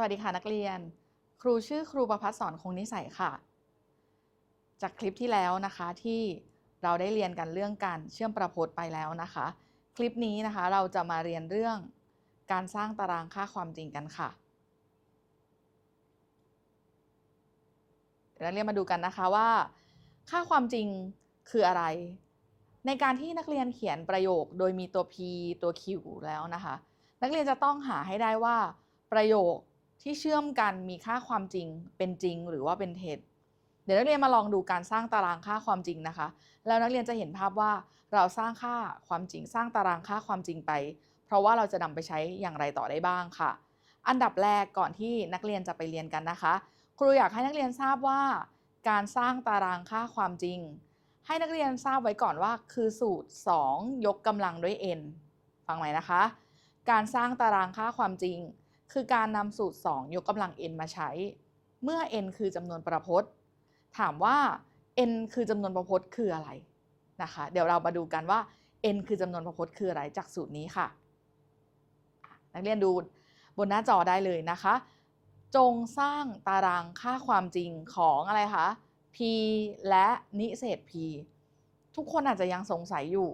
สวัสดีค่ะนักเรียน ครูชื่อครูประพัฒสอนคงนิสัยค่ะ จากคลิปที่แล้วนะคะที่เราได้เรียนกันเรื่องการเชื่อมประพจน์ไปแล้วนะคะ คลิปนี้นะคะเราจะมาเรียนเรื่องการสร้างตารางค่าความจริงกันค่ะเดี๋ยวนักเรียนมาดูกันนะคะว่า ค่าความจริงคืออะไร ในการที่นักเรียนเขียนประโยคโดยมีตัว P ตัว Q แล้วนะคะ นักเรียนจะต้องหาให้ได้ว่าประโยค ที่เชื่อมกันมีค่าความจริงเป็นจริงหรือว่าเป็นเท็จเดี๋ยวนักเรียนมาลองดูการสร้างตารางค่าความจริงนะคะ แล้วนักเรียนจะเห็นภาพว่าเราสร้างค่าความจริง สร้างตารางค่าความจริงไป เพราะว่าเราจะนำไปใช้อย่างไรต่อได้บ้างค่ะ อันดับแรกก่อนที่นักเรียนจะไปเรียนกันนะคะ ครูอยากให้นักเรียนทราบว่า การสร้างตารางค่าความจริง ให้นักเรียนทราบไว้ก่อนว่า คือสูตร 2 ยกกำลังด้วย n ฟังไหมนะคะ การสร้างตารางค่าความจริง คือการนำสูตร 2 ยกกำลัง n มาใช้ เมื่อ n คือจำนวนประพจน์ ถามว่า n คือจำนวนประพจน์คืออะไรนะคะ เดี๋ยวเรามาดูกันว่า n คือจำนวนประพจน์คืออะไรจากสูตรนี้ค่ะ นักเรียนดูบนหน้าจอได้เลยนะคะ จงสร้างตารางค่าความจริงของอะไรคะ p และนิเศษ p ทุกคนอาจจะยังสงสัยอยู่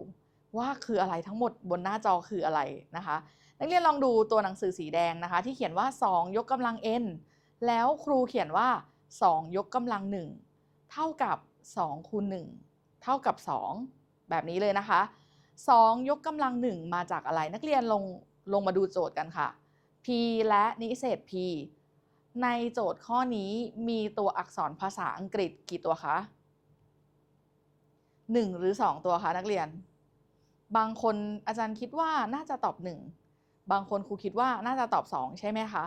ว่าคืออะไรทั้งหมดบนหน้าจอคืออะไรนะคะ นักเรียนลองดูตัวหนังสือสีแดงนะคะ ที่เขียนว่า 2 ยกกำลัง n แล้วครูเขียนว่า 2 ยกกำลัง 1 เท่ากับ2คูณ1เท่ากับ 2 แบบนี้เลยนะคะ 2 ยกกำลัง 1 มาจากอะไรนักเรียนลงลงมาดูโจทย์กันค่ะ p และนิเศษ p ในโจทย์ข้อนี้มีตัวอักษรภาษาอังกฤษกี่ตัวคะ 1 หรือ 2 ตัวคะนักเรียน บางคนอาจารย์คิดว่าน่าจะตอบ 1 บางคนครูคิดว่าน่าจะตอบ 2 ใช่ไหมคะ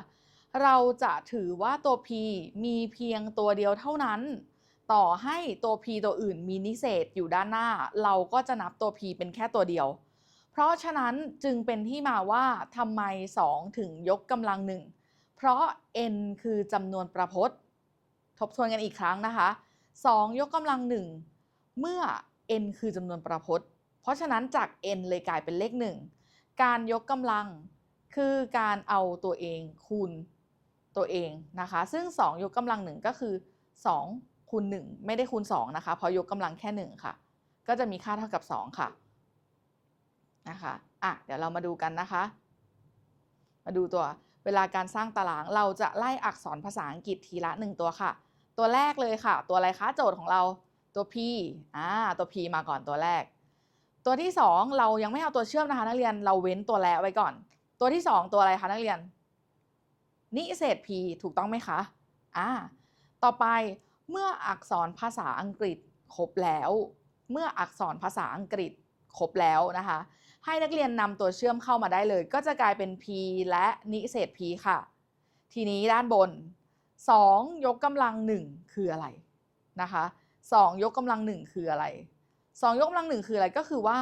เราจะถือว่าตัว p มีเพียงตัวเดียวเท่านั้น ต่อให้ตัว p ตัวอื่นมีนิเศษอยู่ด้านหน้า เราก็จะนับตัว p เป็นแค่ตัวเดียว เพราะฉะนั้นจึงเป็นที่มาว่าทำไม 2 ถึงยกกำลังหนึ่งเพราะ n คือจำนวนประพจน์ ทบทวนกันอีกครั้งนะคะ 2 ยกกำลังหนึ่งเมื่อ n คือจำนวนประพจน์ เพราะฉะนั้นจาก n เลยกลายเป็นเลข 1 การยกกำลัง คือการเอาตัวเองคูณตัวเองนะคะ ซึ่ง 2 ยกกำลังหนึ่งก็คือ 2 คูณ 1 ไม่ได้คูณ 2 นะคะ เพราะยกกำลังแค่ 1 ค่ะ ก็จะมีค่าเท่ากับ 2 ค่ะนะคะอะเดี๋ยวเรามาดูกันนะคะ มาดูตัวเวลาการสร้างตารางเราจะไล่อักษรภาษาอังกฤษทีละ 1 ตัวค่ะ ตัวแรกเลยค่ะ ตัวอะไรคะโจทย์ของเราตัว p อ่าตัว p มาก่อนตัวแรก ตัวที่ 2 เรายังไม่เอาตัวเชื่อมนะคะนักเรียนเราเว้นตัวแล้วไว้ก่อน ตัวที่ 2 ตัวอะไรคะนักเรียน นิเศษ p ถูกต้องไหมคะอ่าต่อไปเมื่ออักษรภาษาอังกฤษครบแล้ว เมื่ออักษรภาษาอังกฤษครบแล้วนะคะ ให้นักเรียนนำตัวเชื่อมเข้ามาได้เลย ก็จะกลายเป็น p และนิเศษ p ค่ะ ทีนี้ด้านบน 2 ยกกำลัง 1 คืออะไรนะคะ2ยกกำลัง 1 คืออะไร 2 ยกกำลัง 1 คืออะไรก็คือว่า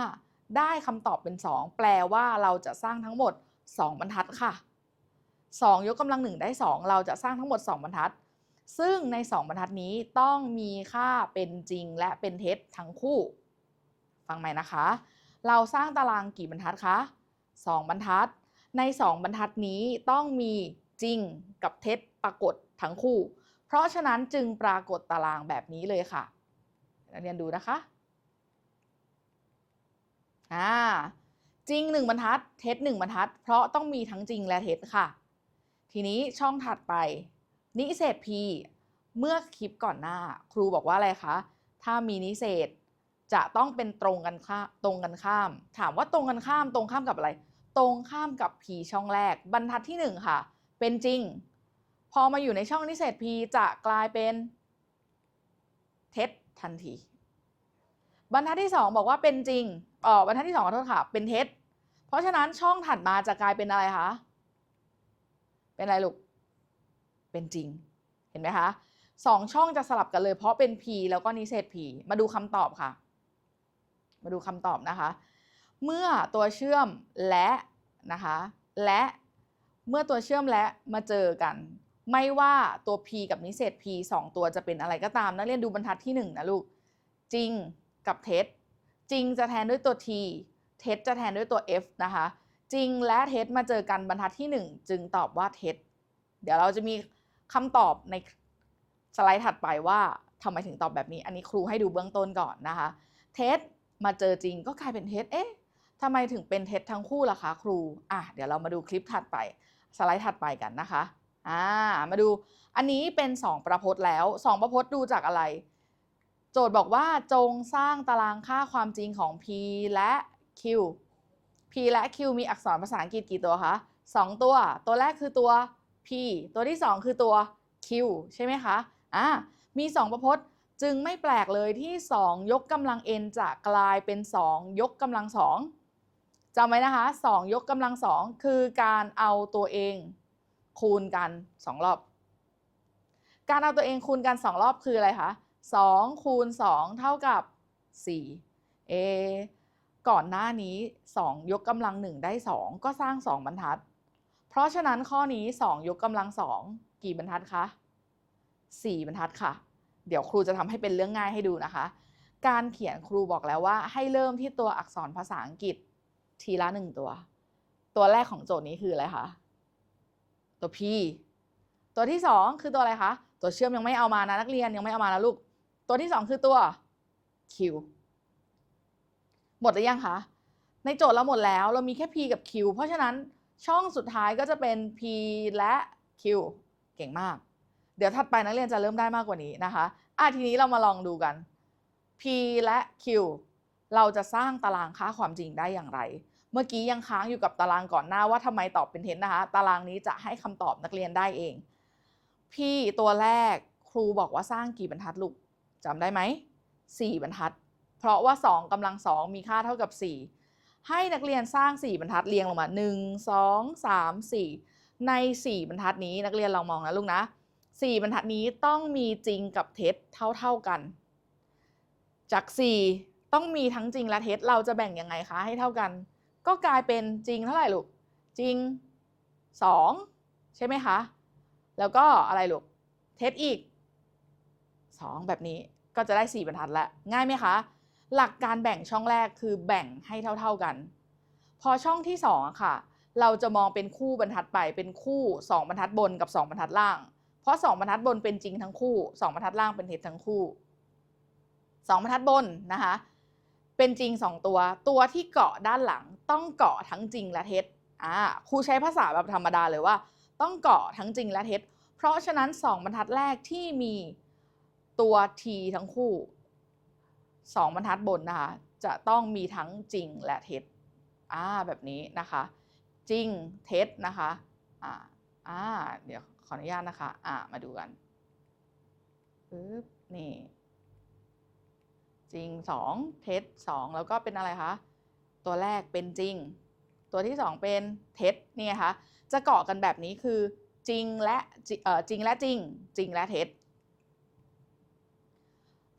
ได้คำตอบเป็น 2 แปลว่าเราจะสร้างทั้งหมด 2 บรรทัดค่ะ 2 ยกกำลัง1ได้ 2 เราจะสร้างทั้งหมด 2 บรรทัด ซึ่งใน 2 บรรทัดนี้ต้องมีค่าเป็นจริงและเป็นเท็จทั้งคู่ ฟังไหมนะคะ เราสร้างตารางกี่บรรทัดคะ 2 บรรทัด ใน 2 บรรทัดนี้ต้องมีจริงกับเท็จปรากฏทั้งคู่ เพราะฉะนั้นจึงปรากฏตารางแบบนี้เลยค่ะนักเรียนดูนะคะ อ่า จริง1บรรทัด เท็จ1บรรทัด เพราะต้องมีทั้งจริงและเท็จค่ะ ทีนี้ช่องถัดไป นิเศษ p เมื่อคลิปก่อนหน้า ครูบอกว่าอะไรคะ ถ้ามีนิเศษจะต้องเป็นตรงกันข้ามตรงกันข้าม ถามว่าตรงกันข้ามตรงข้ามกับอะไร ตรงข้ามกับ p ช่องแรก บรรทัดที่ 1 ค่ะ เป็นจริง พอมาอยู่ในช่องนิเศษ p จะกลายเป็นเท็จทันที บรรทัดที่ 2 บอกว่าเป็นจริง อ๋อบรรทัดที่2ขอโทษค่ะ เป็นเท็จ เพราะฉะนั้นช่องถัดมาจะกลายเป็นอะไรคะ เป็นอะไรลูก เป็นจริง เห็นไหมคะสองช่องจะสลับกันเลยเพราะเป็น p แล้วก็นิเศษ p มาดูคำตอบค่ะ มาดูคำตอบนะคะ เมื่อตัวเชื่อมและนะคะ และเมื่อตัวเชื่อมและมาเจอกัน ไม่ว่าตัว p กับนิเศษ p สองตัวจะเป็นอะไรก็ตามนักเรียนดูบรรทัดที่ 1 นะลูก จริงกับเท็จ จริงจะแทนด้วยตัว t เท็จจะแทนด้วยตัว f นะคะ จริงและเท็จมาเจอกันบรรทัดที่ 1 จึงตอบว่าเท็จ เดี๋ยวเราจะมีคำตอบในสไลด์ถัดไปว่าทำไมถึงตอบแบบนี้ อันนี้ครูให้ดูเบื้องต้นก่อนนะคะ เท็จมาเจอจริงก็กลายเป็นเท็จ เอ๊ะทำไมถึงเป็นเท็จทั้งคู่ล่ะคะครู อะ เดี๋ยวเรามาดูคลิปถัดไป สไลด์ถัดไปกันนะคะ อ่า มาดู อันนี้เป็น 2 ประพจน์แล้ว 2 ประพจน์ดูจากอะไร โจทย์บอกว่าจงสร้างตารางค่าความจริงของ p และ q p และ q มีอักษรภาษาอังกฤษกี่ตัวคะ2 ตัว ตัวแรกคือตัว p ตัวที่ 2 คือตัว q ใช่ไหมคะอ่ามี 2 ประพจน์จึงไม่แปลกเลยที่ 2 ยกกำลัง n จะกลายเป็น 2 ยกกำลัง2จำไว้นะคะ 2 ยกกำลัง 2 คือการเอาตัวเองคูณกัน 2 รอบ การเอาตัวเองคูณกัน 2 รอบคืออะไรคะ 2 คูณ 2 เท่ากับ 4 เอ ก่อนหน้านี้ 2 ยกกำลัง 1 ได้ 2 ก็สร้าง 2 บรรทัด เพราะฉะนั้นข้อนี้ 2 ยกกำลัง 2 กี่บรรทัดคะ 4 บรรทัดค่ะ เดี๋ยวครูจะทำให้เป็นเรื่องง่ายให้ดูนะคะ การเขียนครูบอกแล้วว่าให้เริ่มที่ตัวอักษรภาษาอังกฤษทีละหนึ่งตัว ตัวแรกของโจทย์นี้คืออะไรคะ ตัว P ตัวที่ 2 คือตัวอะไรคะ ตัวเชื่อมยังไม่เอามานะนักเรียนยังไม่เอามานะลูก ตัวที่2คือตัว Q หมดหรือยังคะ ในโจทย์เราหมดแล้ว เรามีแค่ P กับ Q เพราะฉะนั้นช่องสุดท้ายก็จะเป็น P และ Q เก่งมาก เดี๋ยวถัดไปนักเรียนจะเริ่มได้มากกว่านี้นะคะอะทีนี้เรามาลองดูกัน P และ Q เราจะสร้างตารางค่าความจริงได้อย่างไร เมื่อกี้ยังค้างอยู่กับตารางก่อนหน้าว่าทำไมตอบเป็นเท็จนะคะ ตารางนี้จะให้คำตอบนักเรียนได้เอง P ตัวแรกครูบอกว่าสร้างกี่บรรทัดลูก จำได้ไหม4บรรทัด เพราะว่า2กำลัง 2 มีค่าเท่ากับ 4 ให้นักเรียนสร้าง 4 บรรทัดเรียงลงมา 1 2 3 4 ใน 4 บรรทัดนี้นักเรียนลองมองนะลูกนะ 4 บรรทัดนี้ต้องมีจริงกับเท็จเท่า ๆกัน จาก 4 ต้องมีทั้งจริงและเท็จเราจะแบ่งยังไงคะให้เท่ากัน ก็กลายเป็นจริงเท่าไหร่ลูก จริง 2 ใช่ไหมคะ แล้วก็อะไรลูก เท็จอีก 2 แบบนี้ ก็จะได้ 4 บรรทัดแล้วง่ายไหมคะ หลักการแบ่งช่องแรกคือแบ่งให้เท่า ๆกัน พอช่องที่2อะค่ะ เราจะมองเป็นคู่บรรทัดไปเป็นคู่ 2 บรรทัดบนกับ 2 บรรทัดล่าง เพราะ 2 บรรทัดบนเป็นจริงทั้งคู่ 2 บรรทัดล่างเป็นเท็จทั้งคู่ 2 บรรทัดบนนะคะเป็นจริง 2 ตัว ตัวที่เกาะด้านหลังต้องเกาะทั้งจริงและเท็จอ่าครูใช้ภาษาแบบธรรมดาเลยว่า ต้องเกาะทั้งจริงและเท็จ เพราะฉะนั้น 2 บรรทัดแรกที่มี ตัว t ทั้งคู่2บรรทัดบนนะคะ จะต้องมีทั้งจริงและเท็จอ่าแบบนี้นะคะ จริงเท็จนะคะอ่าอ่าเดี๋ยวขออนุญาตนะคะอ่ามาดูกันปึ๊บนี่ จริง2เท็จ2แล้วก็เป็นอะไรคะตัวแรกเป็นจริง ตัวที่2เป็นเท็จนี่ไงคะจะเกาะกันแบบนี้คือจริงและจริงและจริง จริงและเท็จ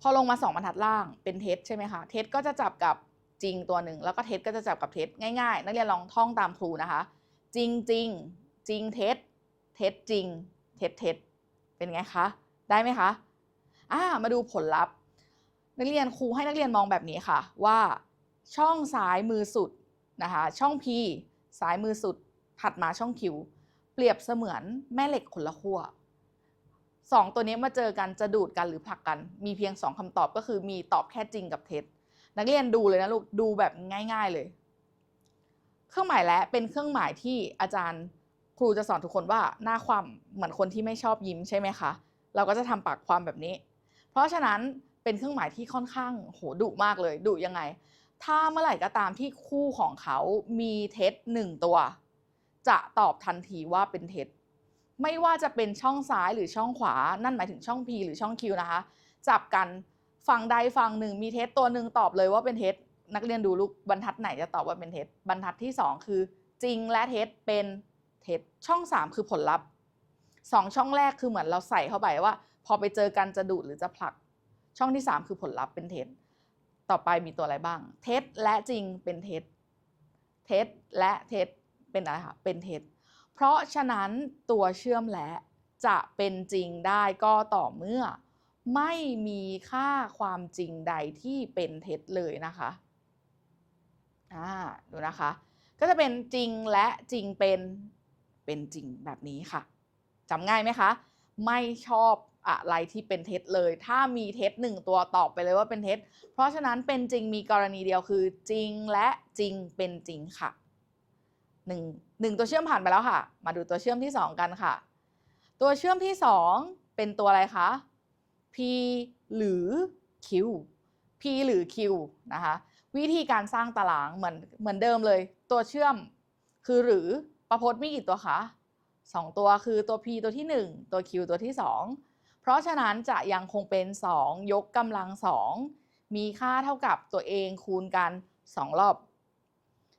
พอลงมา 2บรรทัดล่างเป็นเท็จใช่ไหมคะ เท็จก็จะจับกับจริงตัวหนึ่ง แล้วก็เท็จก็จะจับกับเท็จง่ายๆ นักเรียนลองท่องตามครูนะคะ จริงจริงจริงเท็จเท็จจริง เท็จเท็จเป็นไงคะ ได้ไหมคะอ่ามาดูผลลัพธ์ นักเรียนครูให้นักเรียนมองแบบนี้ค่ะ ว่าช่องซ้ายมือสุดนะคะช่อง P ซ้ายมือสุดถัดมาช่อง Q เปรียบเสมือนแม่เหล็กคนละขั้ว สองตัวนี้มาเจอกันจะดูดกันหรือผลักกัน มีเพียงสองคำตอบก็คือมีตอบแค่จริงกับเท็จ นักเรียนดูเลยนะลูกดูแบบง่าย ๆเลย เครื่องหมายและเป็นเครื่องหมายที่อาจารย์ครูจะสอนทุกคนว่าหน้าความเหมือนคนที่ไม่ชอบยิ้มใช่ไหมคะเราก็จะทำปากความแบบนี้ เพราะฉะนั้นเป็นเครื่องหมายที่ค่อนข้างโหดุมากเลยดุยังไง ถ้าเมื่อไหร่ก็ตามที่คู่ของเขามีเท็จหนึ่งตัว จะตอบทันทีว่าเป็นเท็จ ไม่ว่าจะเป็นช่องซ้ายหรือช่องขวา นั่นหมายถึงช่อง P หรือช่อง Q นะคะ จับกันฝั่งใดฝั่งหนึ่งมีเท็จตัวหนึ่งตอบเลยว่าเป็นเท็จนักเรียนดูลูกบรรทัดไหนจะตอบว่าเป็นเท็จบรรทัดที่ 2 คือ จริงและเท็จเป็นเท็จช่อง 3 คือผลลัพธ์สองช่องแรกคือเหมือนเราใส่เข้าไปว่า พอไปเจอกันจะดูดหรือจะผลัก ช่องที่ 3 คือผลลัพธ์เป็นเท็จต่อไปมีตัวอะไรบ้าง เท็จและจริงเป็นเท็จเท็จและเท็จเป็นอะไรคะเป็นเท็จ เพราะฉะนั้นตัวเชื่อมและจะเป็นจริงได้ก็ต่อเมื่อ ไม่มีค่าความจริงใดที่เป็นเท็จเลยนะคะอ่าดูนะคะ ก็จะเป็นจริงและจริงเป็นเป็นจริงแบบนี้ค่ะจำง่ายไหมคะ ไม่ชอบอะไรที่เป็นเท็จเลย ถ้ามีเท็จหนึ่งตัวตอบไปเลยว่าเป็นเท็จ เพราะฉะนั้นเป็นจริงมีกรณีเดียวคือ จริงและจริงเป็นจริงค่ะ หนึ่งหนึ่งตัวเชื่อมผ่านไปแล้วค่ะ มาดูตัวเชื่อมที่สองกันค่ะ ตัวเชื่อมที่สองเป็นตัวอะไรคะ p หรือ q p หรือ q นะคะ วิธีการสร้างตารางเหมือนเหมือนเดิมเลย ตัวเชื่อมคือหรือประพจน์มีกี่ตัวคะสองตัวคือตัว p ตัวที่ 1 ตัว q ตัวที่ 2 เพราะฉะนั้นจะยังคงเป็น 2 ยกกำลัง 2 มีค่าเท่ากับตัวเองคูณกัน 2 รอบ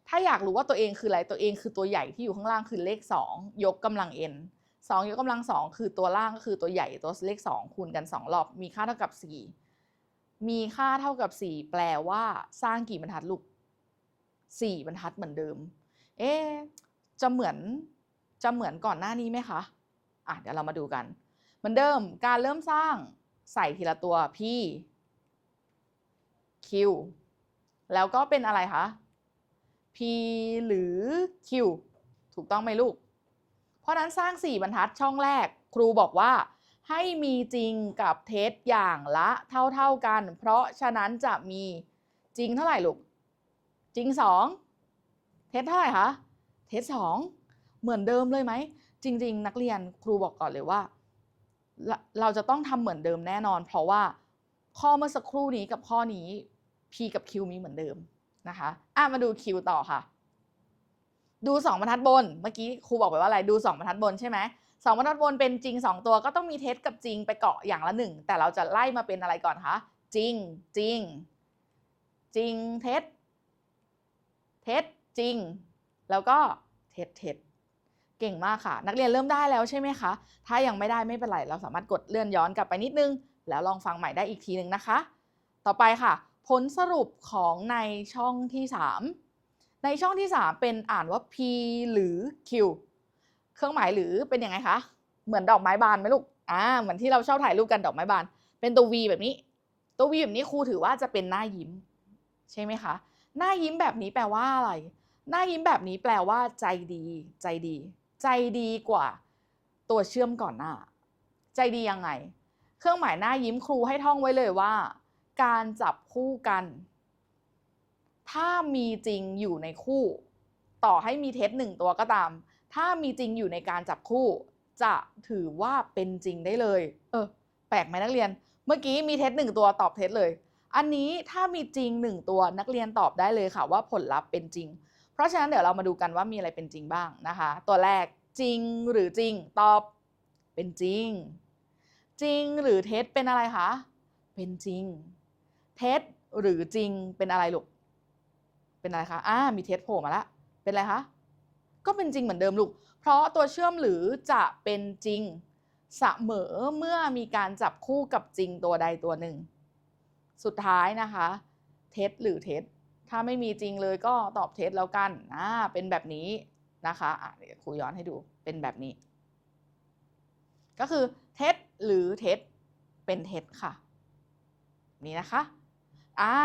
ถ้าอยากรู้ว่าตัวเองคืออะไรตัวเองคือตัวใหญ่ที่อยู่ข้างล่างคือเลข 2 ยกกำลัง n 2 ยกกำลัง 2 คือตัวล่างก็คือตัวใหญ่ตัวเลข 2 คูณกัน 2 รอบ มีค่าเท่ากับ 4 มีค่าเท่ากับ 4 แปลว่าสร้างกี่บรรทัดลูก4บรรทัดเหมือนเดิม เอ๊จะเหมือนจะเหมือนก่อนหน้านี้ไหมคะอะเดี๋ยวเรามาดูกัน เหมือนเดิมการเริ่มสร้างใส่ทีละตัว p q แล้วก็เป็นอะไรคะ p หรือ q ถูกต้องไหมลูก เพราะนั้นสร้าง 4 บรรทัดช่องแรก ครูบอกว่า ให้มีจริงกับเท็จอย่างละเท่า ๆกัน เพราะฉะนั้นจะมีจริงเท่าไหร่ลูก จริง 2 เท็จเท่าไหร่คะ เท็จ2เหมือนเดิมเลยไหม จริง ๆ นักเรียนครูบอกก่อนเลยว่า เราเราจะต้องทำเหมือนเดิมแน่นอน เพราะว่าข้อเมื่อสักครู่นี้กับข้อนี้ p กับ q มีเหมือนเดิม นะคะอะมาดู q ต่อค่ะ ดู2บรรทัดบน เมื่อกี้ครูบอกไปว่าอะไรดู2บรรทัดบนใช่ไหมสองบรรทัดบนเป็นจริง2ตัวก็ต้องมีเท็จกับจริงไปเกาะอย่างละหนึ่งแต่เราจะไล่มาเป็นอะไรก่อนคะจริงจริง จริงเท็จเท็จจริง แล้วก็เท็จเท็จเก่งมากค่ะ นักเรียนเริ่มได้แล้วใช่ไหมคะ ถ้ายังไม่ได้ไม่เป็นไร เราสามารถกดเลื่อนย้อนกลับไปนิดนึง แล้วลองฟังใหม่ได้อีกทีหนึ่งนะคะ ต่อไปค่ะ ผลสรุปของในช่องที่ 3 ในช่องที่ 3 เป็นอ่านว่า p หรือ q เครื่องหมายหรือเป็นยังไงคะ เหมือนดอกไม้บานไหมลูก อ่า เหมือนที่เราชอบถ่ายรูปกันดอกไม้บาน เป็นตัว V แบบนี้ ตัว V แบบนี้ครูถือว่าจะเป็นหน้ายิ้ม ใช่ไหมคะ หน้ายิ้มแบบนี้แปลว่าอะไร หน้ายิ้มแบบนี้แปลว่าใจดี ใจดี ใจดีกว่า ตัวเชื่อมก่อนหน้า ใจดียังไง เครื่องหมายหน้ายิ้มครูให้ท่องไว้เลยว่า การจับคู่กัน ถ้ามีจริงอยู่ในคู่ ต่อให้มีเท็จหนึ่งตัวก็ตาม ถ้ามีจริงอยู่ในการจับคู่ จะถือว่าเป็นจริงได้เลย เออ แปลกไหมนักเรียน เมื่อกี้มีเท็จหนึ่งตัวตอบเท็จเลย อันนี้ถ้ามีจริงหนึ่งตัวนักเรียนตอบได้เลยค่ะว่าผลลัพธ์เป็นจริง เพราะฉะนั้นเดี๋ยวเรามาดูกันว่ามีอะไรเป็นจริงบ้างนะคะ ตัวแรกจริงหรือจริงตอบเป็นจริง จริงหรือเท็จเป็นอะไรคะ เป็นจริง เท็จหรือจริงเป็นอะไรลูก เป็นอะไรคะอ่ามีเท็จโผล่มาแล้วเป็นอะไรคะ ก็เป็นจริงเหมือนเดิมลูก เพราะตัวเชื่อมหรือจะเป็นจริงเสมอเมื่อมีการจับคู่กับจริงตัวใดตัวหนึ่ง สุดท้ายนะคะ เท็จหรือเท็จ ถ้าไม่มีจริงเลยก็ตอบเท็จแล้วกันอ่าเป็นแบบนี้นะคะอะเดี๋ยวครูย้อนให้ดู เป็นแบบนี้ ก็คือเท็จหรือเท็จเป็นเท็จค่ะ นี่นะคะ อ่า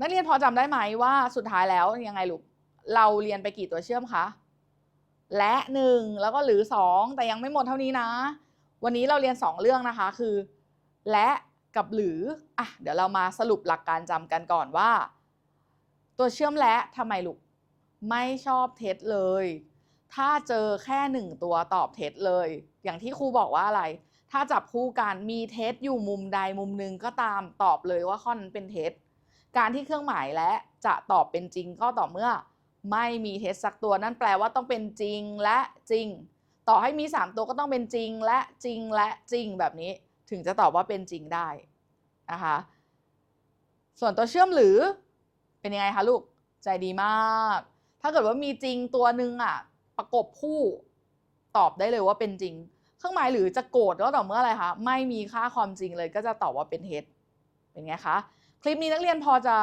นักเรียนพอจำได้ไหมว่าสุดท้ายแล้วยังไงลูก เราเรียนไปกี่ตัวเชื่อมคะ และหนึ่งแล้วก็หรือสองแต่ยังไม่หมดเท่านี้นะ วันนี้เราเรียนสองเรื่องนะคะ คือ และกับหรือ อะ เดี๋ยวเรามาสรุปหลักการจำกันก่อนว่า ตัวเชื่อมและทำไมลูก ไม่ชอบเท็จเลย ถ้าเจอแค่หนึ่งตัวตอบเท็จเลย อย่างที่ครูบอกว่าอะไร ถ้าจับคู่กันมีเท็จอยู่มุมใดมุมหนึ่งก็ตามตอบเลยว่าข้อนั้นเป็นเท็จการที่เครื่องหมายและจะตอบเป็นจริงก็ต่อเมื่อ ไม่มีเท็จสักตัวนั่นแปลว่าต้องเป็นจริงและจริง ต่อให้มี 3 ตัวก็ต้องเป็นจริงและจริงและจริงแบบนี้ถึงจะตอบว่าเป็นจริงได้นะคะส่วนตัวเชื่อมหรือเป็นยังไงคะลูกใจดีมาก ถ้าเกิดว่ามีจริงตัวหนึ่งอะประกบคู่ตอบได้เลยว่าเป็นจริง เครื่องหมายหรือจะโกรธก็ต่อเมื่ออะไรคะไม่มีค่าความจริงเลยก็จะตอบว่าเป็นเท็จเป็นไงคะคลิปนี้นักเรียนพอจะ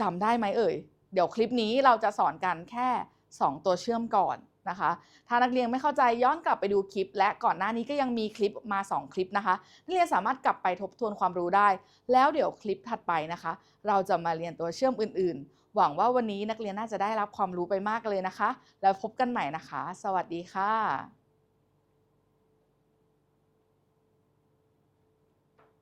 จำได้ไหมเอ่ยเดี๋ยวคลิปนี้เราจะสอนกันแค่ 2 ตัวเชื่อมก่อนนะคะ ถ้านักเรียนไม่เข้าใจย้อนกลับไปดูคลิป และก่อนหน้านี้ก็ยังมีคลิปมา 2 คลิปนะคะ นักเรียนสามารถกลับไปทบทวนความรู้ได้ แล้วเดี๋ยวคลิปถัดไปนะคะ เราจะมาเรียนตัวเชื่อมอื่น ๆ หวังว่าวันนี้นักเรียนน่าจะได้รับความรู้ไปมากเลยนะคะ แล้วพบกันใหม่นะคะ สวัสดีค่ะ